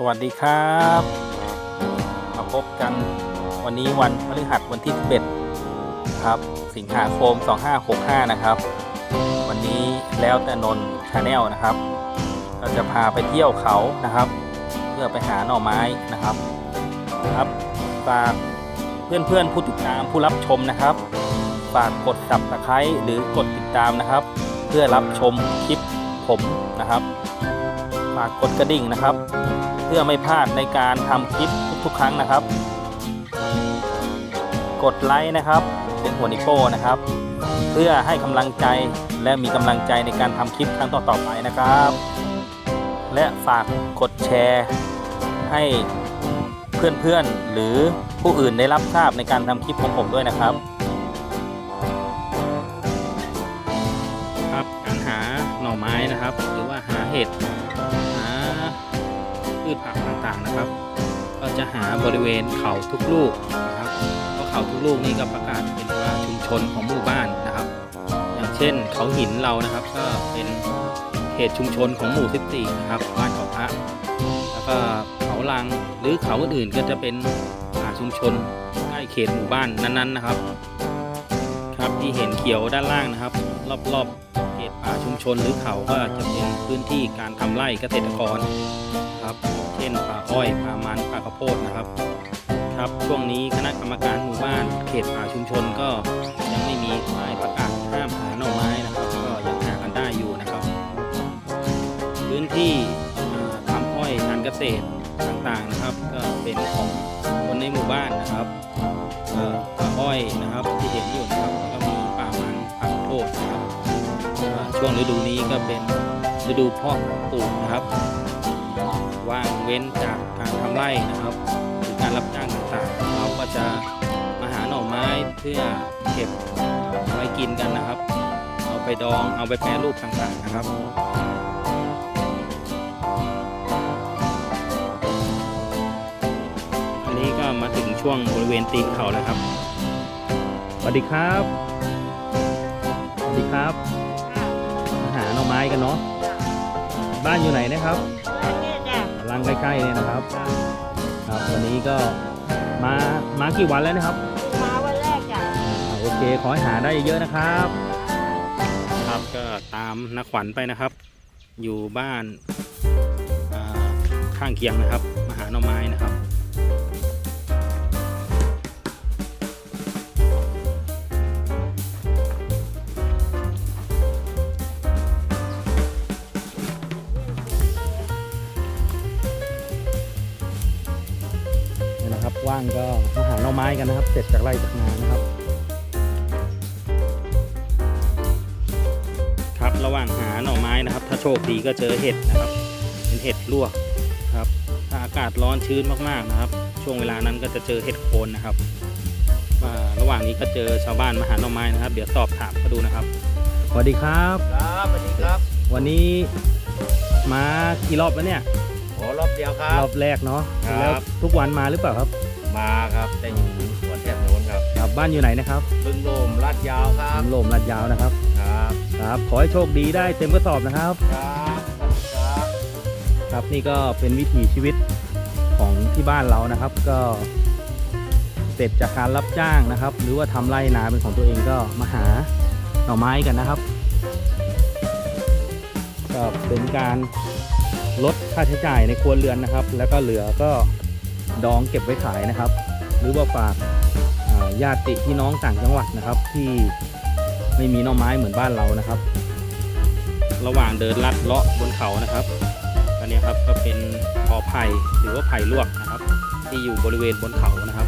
สวัสดีครับมาพบกันวันนี้วันพฤหัสวันที่11ครับ สิงหาคม 2565 นะครับ วันนี้แล้วแต่นนชาแนลนะครับ เราจะพาไปเที่ยวเขานะครับ เพื่อไปหาหน่อไม้นะครับครับฝากเพื่อนๆผู้ติดตามผู้รับชมนะครับฝากกด subscribe หรือกดติดตามนะครับ เพื่อรับชมคลิปผมนะครับ ฝากกดกระดิ่งนะครับ เพื่อไม่พลาดในการทำคลิปทุกๆ ครั้งนะครับ กดไลค์นะครับ เป็นหัวนิโป้นะครับ เพื่อให้กำลังใจและมีกำลังใจในการทำคลิปครั้งต่อๆไปนะครับ และฝากกดแชร์ ให้เพื่อนๆ หรือผู้อื่นได้รับทราบในการทำคลิปของผมด้วยนะครับครับการหาหน่อไม้นะครับ หรือว่าหาเห็ด ผักต่างๆนะครับ ก็จะหาบริเวณเขาทุกลูกนะครับเพราะเขาทุกลูกนี่ก็ประกาศเป็นว่าชุมชนของหมู่บ้านนะครับ อย่างเช่นเขาหินเรานะครับ ก็เป็นเขตชุมชนของหมู่ 14 นะครับบ้านเขาพระแล้วก็เขาลังหรือเขาอื่นๆก็จะเป็นป่าชุมชนใกล้เขตหมู่บ้านนั้นๆนะครับ ที่เห็นเขียวด้านล่างนะครับ รอบๆเขตป่าชุมชนหรือเขาก็จะเป็นพื้นที่การทำไร่เกษตรกรครับ เช่นป่าอ้อยป่ามันป่าข้าวโพดนะครับ ครับช่วงนี้คณะกรรมการหมู่บ้าน เขตป่าชุมชนก็ยังไม่มีป้ายประกาศห้ามหาหน่อไม้นะครับ ก็ยังหากันได้อยู่นะครับ พื้นที่อ่าทำอ้อยการเกษตรต่างๆนะครับ ก็เป็นของคนในหมู่บ้านนะครับป่าอ้อยนะครับที่เห็นอยู่นะครับ ช่วงฤดูนี้ก็เป็นฤดูเพาะปลูกนะครับ ว่างเว้นจากการทำไร่นะครับหรือการรับจ้างต่างๆ เราก็จะมาหาหน่อไม้เพื่อเก็บไว้กินกันนะครับ เอาไปดองเอาไปแปรรูปต่างๆนะครับอันนี้ก็มาถึงช่วงบริเวณตีนเขาแล้วครับสวัสดีครับ สวัสดีครับ ไม้กันเนาะบ้านอยู่ไหนนะครับรังใกล้ๆเนี่ยนะครับครับวันนี้ก็มามากี่วันแล้วนะครับ มาวันแรกจ้ะอ่าโอเคขอให้หาได้เยอะๆนะครับ ครับก็ตามนักขวัญไปนะครับ อยู่บ้านอ่าข้างเคียงนะครับมาหาหน่อไม้นะครับ ว่างก็มาหาหน่อไม้กันนะครับ เสร็จจากไร่จากนานะครับ ครับระหว่างหาหน่อไม้นะครับ ถ้าโชคดีก็เจอเห็ดนะครับ เป็นเห็ดลวกครับ ถ้าอากาศร้อนชื้นมากๆนะครับ ช่วงเวลานั้นก็จะเจอเห็ดโคนนะครับว่าระหว่างนี้ก็เจอชาวบ้านมาหาหน่อไม้นะครับ เดี๋ยวสอบถามเขาดูนะครับสวัสดีครับครับสวัสดีครับ วันนี้มากี่รอบแล้วเนี่ยขอรอบเดียวครัรบอบแรกเนาะครับแล้วทุกวันมาหรือเปล่าครับ มาครับแต่อยู่สวนแถบโน้นครับครับบ้านอยู่ไหนนะครับบึงโลมลาดยาวครับลมลาดยาวนะครับ ครับครับ ขอให้โชคดีได้เต็มกระสอบนะครับ ครับสวัสดีครับครับนี่ก็เป็นวิถีชีวิตของที่บ้านเรานะครับ ก็เสร็จจากการรับจ้างนะครับ หรือว่าทำไร่นาเป็นของตัวเองก็มาหาหน่อไม้กันนะครับก็เป็นการลดค่าใช้จ่ายในครัวเรือนนะครับ แล้วก็เหลือก็ ดองเก็บไว้ขายนะครับ หรือว่าฝากญาติพี่น้องต่างจังหวัดนะครับ ที่ไม่มีหน่อไม้เหมือนบ้านเรานะครับ ระหว่างเดินลัดเลาะบนเขานะครับอันนี้ครับก็เป็นกอไผ่หรือว่าไผ่ลวกนะครับ ที่อยู่บริเวณบนเขานะครับ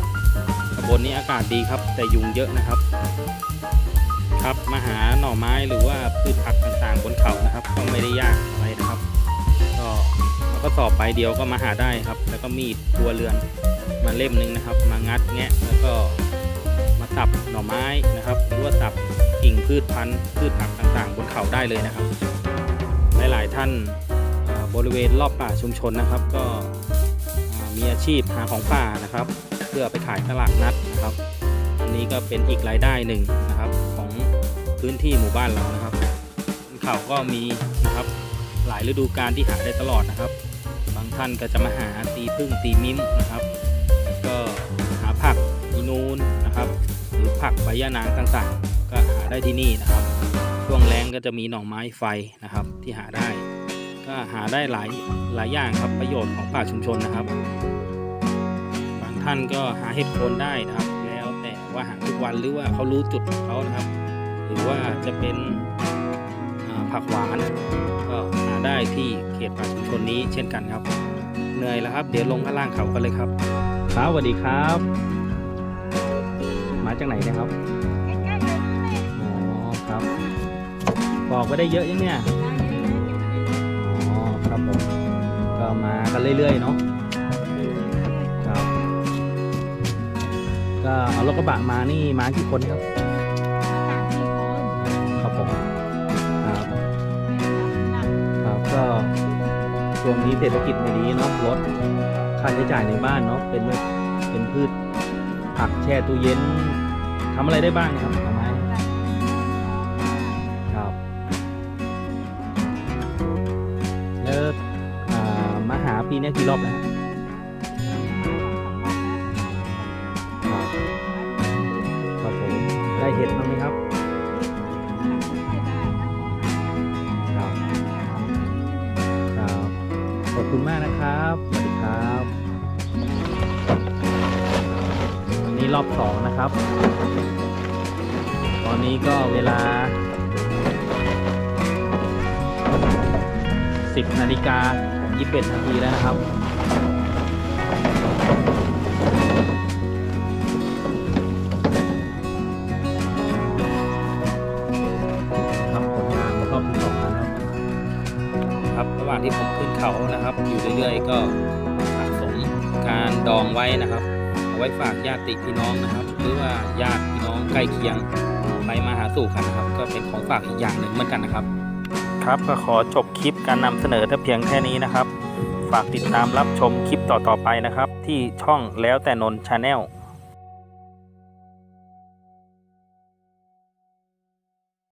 บนนี้อากาศดีครับแต่ยุงเยอะนะครับ ครับมาหาหน่อไม้หรือว่าพืชผักต่างๆบนเขานะครับ ก็ไม่ได้ยากอะไรนะครับ ก็ ก็สอบใบเดียวก็มาหาได้ครับ แล้วก็มีดครัวเรือนมาเล่มหนึงนะครับ มางัดแงะแล้วก็มาสับหน่อไม้นะครับหรือว่าสับกิ่งพืชพันธุ์พืชผักต่างๆ บนเขาได้เลยนะครับ หลายๆท่านบริเวณรอบป่าชุมชนนะครับ ก็มีอาชีพหาของป่านะครับ เพื่อไปขายตลาดนัดนะครับ อันนี้ก็เป็นอีกรายได้หนึ่งนะครับของพื้นที่หมู่บ้านเรานะครับเขาก็มีนะครับหลายฤดูกาลที่หาได้ตลอดนะครับ ท่านก็จะมาหาตีพึ่งตีมิ้มนะครับแล้วก็หาผักอีนูนนะครับ หรือผักใบยะนางต่างๆ ก็หาได้ที่นี่นะครับ ช่วงแรงก็จะมีหน่อไม้ไฟนะครับที่หาได้ ก็หาได้หลายหลายอย่างครับประโยชน์ของป่าชุมชนนะครับบางท่านก็หาเห็ดโคนได้นะครับ แล้วแต่ว่าหาทุกวันหรือว่าเขารู้จุดของเขานะครับ หรือว่าจะเป็น ผักหวาน ก็หาได้ที่เขตป่าชุมชนนี้เช่นกันครับ เหนื่อยแล้วครับ เดี๋ยวลงข้างล่างเขากันเลยครับครับสวัสดีครับ มาจากไหนเนะครับอ๋อครับบอกไปได้เยอะยังเนี่ยอ๋อครับผมก็มากันเรื่อยๆเนาะครับ ก็เอารถกระบะมานี่มากี่คนครับครับ ช่วงนี้เศรษฐกิจไม่ดีเนาะลดค่าใช้จ่ายในบ้านเนาะเป็นเป็นพืชผักแช่ตู้เย็นทำอะไรได้บ้างเนี่ยครับหน่อไม้ครับแล้วมาหาปีนี้กี่รอบแล้วครับครับผมได้เห็ดบ้างไหมครับ อบคุณมากนะครับสวัสดีครับวันนี้รอบสองนะครับ ตอนนี้ก็เวลา 10นาฬิกา21นาทีแล้วนะครับครับ ครับ ระหว่างที่ผมขึ้นเขานะครับ อยู่เรื่อยๆ ก็สะสมการดองไว้นะครับ เอาไว้ฝากญาติพี่น้องนะครับ หรือว่าญาติพี่น้องใกล้เคียงไปมาหาสู่กันนะครับ ก็เป็นของฝากอีกอย่างหนึ่งเหมือนกันนะครับ ครับก็ขอจบคลิปการนำเสนอแต่เพียงแค่นี้นะครับ ฝากติดตามรับชมคลิปต่อๆไปนะครับ ที่ช่องแล้วแต่นนชาแนล